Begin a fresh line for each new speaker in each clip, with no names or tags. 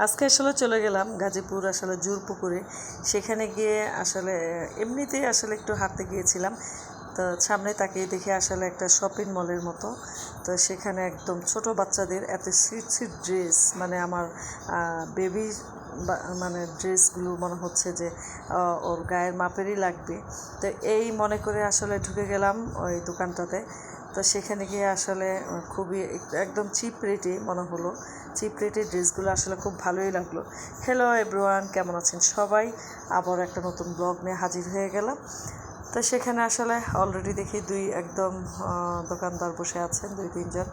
আজকে আসলে চলে গেলাম গাজীপুর, আসলে জোর পুকুরে সেখানে গিয়ে আসলে, এমনিতেই আসলে একটু হাঁটতে গিয়েছিলাম। তো সামনে তাকিয়ে দেখে আসলে একটা শপিং মলের মতো। তো সেখানে একদম ছোট বাচ্চাদের এত সিট সিট ড্রেস মানে আমার বেবি মানে ড্রেসগুলো মনে হচ্ছে যে ওর গায়ের মাপেরই লাগবে। তো এই মনে করে আসলে ঢুকে গেলাম ওই দোকানটাতে। তো সেখানে গিয়ে আসলে খুবই একদম চিপ রেটে মনে হলো। চিপ রেটের ড্রেসগুলো আসলে খুব ভালোই লাগল। হ্যালো এভরিওয়ান কেমন আছেন সবাই? আবার একটা নতুন ব্লগ নিয়ে হাজির হয়ে গেলাম। তো সেখানে আসলে অলরেডি দেখি দুই একদম দোকানদার বসে আছেন, দুই তিনজন।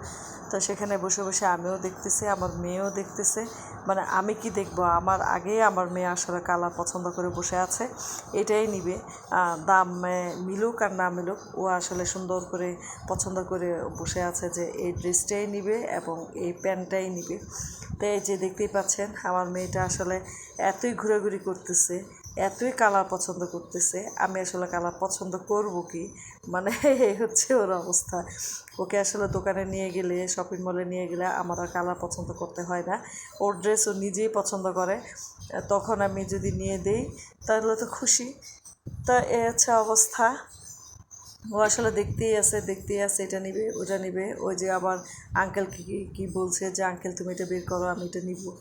তো সেখানে বসে বসে আমিও দেখতেছি, আমার মেয়েও দেখতেছে। মানে আমি কি দেখব? আমার আগে আমার মেয়ে আসলে কালার পছন্দ করে বসে আছে, এটাই নিবে। দাম মিলুক আর না মিলুক, ও আসলে সুন্দর করে পছন্দ করে বসে আছে যে এই ড্রেসটাই নিবে এবং এই প্যান্টটাই নিবে। তো এই যে দেখতেই পাচ্ছেন, আমার মেয়েটা আসলে এতই ঘোরাঘুরি করতেছে, এতই কালার পছন্দ করতেছে, আমি আসলে কালার পছন্দ করব কি? মানে এই হচ্ছে ওর অবস্থা। ওকে আসলে দোকানে নিয়ে গেলে শপিং মলে নিয়ে গেলে আমার আর কালার পছন্দ করতে হয় না। ওর ড্রেস ও নিজেই পছন্দ করে। তখন আমি যদি নিয়ে দেই, তাহলে তো খুশি। তা এ হচ্ছে অবস্থা। ও আসলে দেখতেই আছে দেখতেই আছে, এটা নিবে, ওটা নিবে। ওই যে আবার আঙ্কেল কি, কি- বলছে যে আঙ্কেল তুমি এটা বের করো, আমি এটা নিব।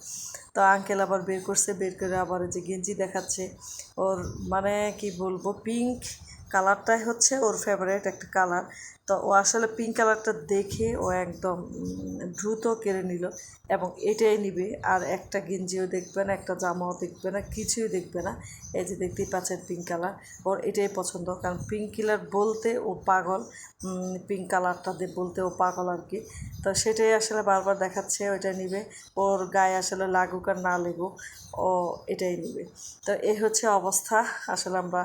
তো আঙ্কেল আবার বের করছে, বের করে আবার যে গেঞ্জি দেখাচ্ছে। ওর মানে কি বলব পিঙ্ক কালারটাই হচ্ছে ওর ফেভারিট একটা কালার। তো ও আসলে পিঙ্ক কালারটা দেখে ও একদম দ্রুত কেড়ে নিল এবং এটাই নিবে। আর একটা গেঞ্জিও দেখবে না, একটা জামাও দেখবে না, কিছুই দেখবে না। এই যে দেখতেই পাচ্ছেন পিঙ্ক কালার। ওর এটাই পছন্দ, কারণ পিঙ্ক কালার বলতে ও পাগল পিঙ্ক কালারটা বলতে ও পাগল আর কি। তো সেটাই আসলে বারবার দেখাচ্ছে ওইটা নিবে। ওর গায়ে আসলে লাগুক আর না লাগুক, ও এটাই নিবে। তো এই হচ্ছে অবস্থা। আসলে আমরা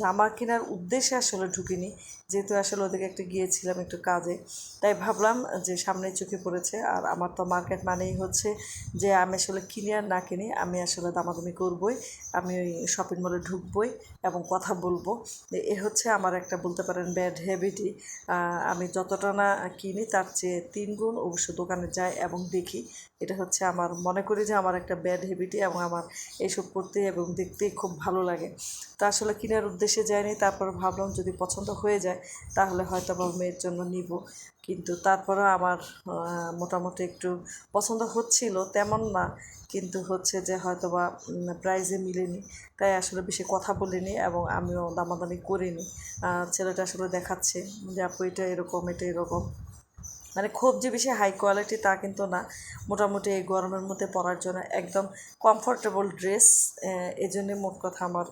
জামা কেনার উদ্দেশ্যে আসলে ঢুকিনি। যেহেতু আসলে ওদিকে একটা গিয়েছিলাম একটু কাজে, তাই ভাবলাম যে সামনে চোখে পড়েছে। আর আমার তো মার্কেট মানেই হচ্ছে যে আমি আসলে কিনি আর না কিনি, আমি আসলে দামাদামি করবই, আমি ওই শপিং মলে ঢুকবই এবং কথা বলব। এ হচ্ছে আমার একটা বলতে পারেন ব্যাড হ্যাবিটই আমি যতটা না কিনি তার চেয়ে তিন গুণ অবশ্য দোকানে যাই এবং দেখি। এটা হচ্ছে আমার, মনে করি যে আমার একটা ব্যাড হ্যাবিটই এবং আমার এইসব করতে এবং দেখতেই খুব ভালো লাগে। তা আসলে কেনার উদ্দেশ্যে যাইনি তারপর ভাবলাম যদি পছন্দ হয়ে যায়, তাহলে হয়তো আমার মেয়ের জন্য নিব। কিন্তু তারপরে আমার মোটামুটি একটু পছন্দ হচ্ছিল, তেমন না। কিন্তু হচ্ছে যে হয়তো বা প্রাইজে মিলেনি। তাই আসলে বেশি কথা বলিনি এবং আমিও দামাদামি করিনি। ছেলেটা আসলে দেখাচ্ছে যে, আপু, এটা এরকম এটা এরকম। মানে খুব যে বেশি হাই কোয়ালিটি তা কিন্তু না। মোটামুটি এই গরমের মধ্যে পরার জন্য একদম কমফোর্টেবল ড্রেস এই জন্যে মোট কথা আমার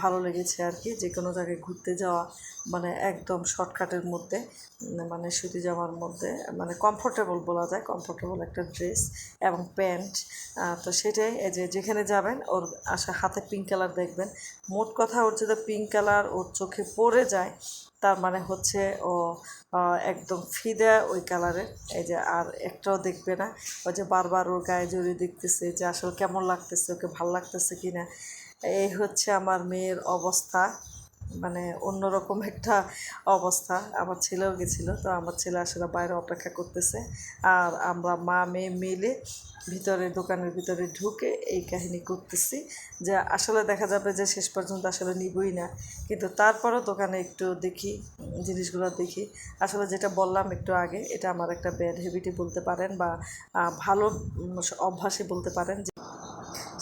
ভালো লেগেছে আর কি। যে কোনো জায়গায় ঘুরতে যাওয়া মানে একদম শর্টকাটের মধ্যে মানে সুতি জামার মধ্যে মানে কমফোর্টেবল বলা যায় কমফোর্টেবল একটা ড্রেস এবং প্যান্ট তো সেটাই এই যে যেখানে যাবেন, ওর আসা হাতে পিঙ্ক কালার দেখবেন। মোট কথা ওর যদি পিঙ্ক কালার ওর চোখে পড়ে যায় তার মানে হচ্ছে ও একদম ফিদা ওই কালারের এই যে আর একটাও দেখবে না। ওই যে বারবার ওর গায়ে জড়িয়ে দেখতেছে যে আসলে কেমন লাগতেছে, ওকে ভালো লাগতেছে কি না এই হচ্ছে আমার মেয়ের অবস্থা। মানে অন্যরকম একটা অবস্থা। আমার ছেলেও গেছিল, তো আমার ছেলে আসলে বাইরে অপেক্ষা করতেছে। আর আমরা মা মেয়ে মিলে ভিতরে, দোকানের ভিতরে ঢুকে এই কাহিনী করতেছি যে আসলে দেখা যাবে যে শেষ পর্যন্ত আসলে নিবই না। কিন্তু তারপরও দোকানে একটু দেখি, জিনিসগুলো দেখি। আসলে যেটা বললাম একটু আগে, এটা আমার একটা ব্যাড হ্যাবিটই বলতে পারেন বা ভালো অভ্যাসই বলতে পারেন যে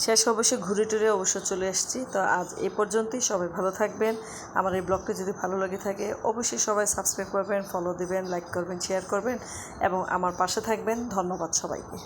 শেষ অবশ্যই ঘুরে টুরে অবশ্য চলে এসেছি তো আজ এ পর্যন্তই। সবাই ভালো থাকবেন। আমার এই ব্লগটি যদি ভালো লেগে থাকে, অবশ্যই সবাই সাবস্ক্রাইব করবেন ফলো দিবেন লাইক করবেন শেয়ার করবেন এবং আমার পাশে থাকবেন। ধন্যবাদ সবাইকে।